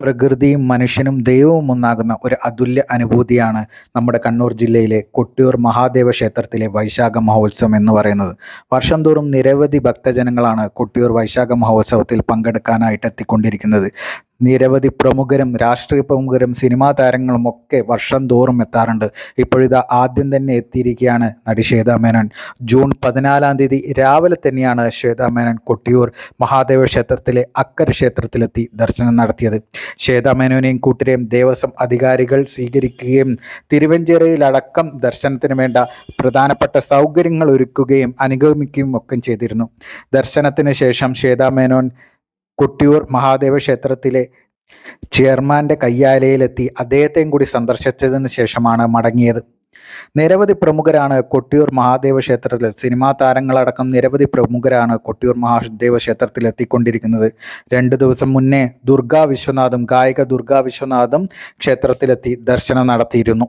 പ്രകൃതിയും മനുഷ്യനും ദൈവവും ഒന്നാകുന്ന ഒരു അതുല്യ അനുഭൂതിയാണ് നമ്മുടെ കണ്ണൂർ ജില്ലയിലെ കൊട്ടിയൂർ മഹാദേവ ക്ഷേത്രത്തിലെ വൈശാഖ മഹോത്സവം എന്ന് പറയുന്നത്. വർഷം തോറും നിരവധി ഭക്തജനങ്ങളാണ് കൊട്ടിയൂർ വൈശാഖ മഹോത്സവത്തിൽ പങ്കെടുക്കാനായിട്ട് എത്തിക്കൊണ്ടിരിക്കുന്നത് നിരവധി പ്രമുഖരും രാഷ്ട്രീയ പ്രമുഖരും സിനിമാ താരങ്ങളും ഒക്കെ വർഷം തോറും എത്താറുണ്ട്. ഇപ്പോഴിതാ ആദ്യം തന്നെ എത്തിയിരിക്കുകയാണ് നടി ശ്വേതാ മേനോൻ. ജൂൺ പതിനാലാം തീയതി രാവിലെ തന്നെയാണ് ശ്വേതാ മേനോൻ കൊട്ടിയൂർ മഹാദേവ ക്ഷേത്രത്തിലെ അക്കര ക്ഷേത്രത്തിലെത്തി ദർശനം നടത്തിയത്. ശ്വേതാ മേനോനെയും കൂട്ടരെയും ദേവസ്വം അധികാരികൾ സ്വീകരിക്കുകയും തിരുവഞ്ചേരയിലടക്കം ദർശനത്തിന് വേണ്ട പ്രധാനപ്പെട്ട സൗകര്യങ്ങൾ ഒരുക്കുകയും അനുഗമിക്കുകയും ഒക്കെ ചെയ്തിരുന്നു. ദർശനത്തിന് ശേഷം ശ്വേതാ മേനോൻ കൊട്ടിയൂർ മഹാദേവ ക്ഷേത്രത്തിലെ ചെയർമാന്റെ കയ്യാലയിലെത്തി അദ്ദേഹത്തെയും കൂടി സന്ദർശിച്ചതിന് ശേഷമാണ് മടങ്ങിയത്. നിരവധി പ്രമുഖരാണ് കൊട്ടിയൂർ മഹാദേവ ക്ഷേത്രത്തിൽ സിനിമാ താരങ്ങളടക്കം നിരവധി പ്രമുഖരാണ് കൊട്ടിയൂർ മഹാദേവ ക്ഷേത്രത്തിൽ എത്തിക്കൊണ്ടിരിക്കുന്നത്. രണ്ട് ദിവസം മുന്നേ ദുർഗാ വിശ്വനാഥും ഗായിക ദുർഗാ വിശ്വനാഥും ക്ഷേത്രത്തിലെത്തി ദർശനം നടത്തിയിരുന്നു.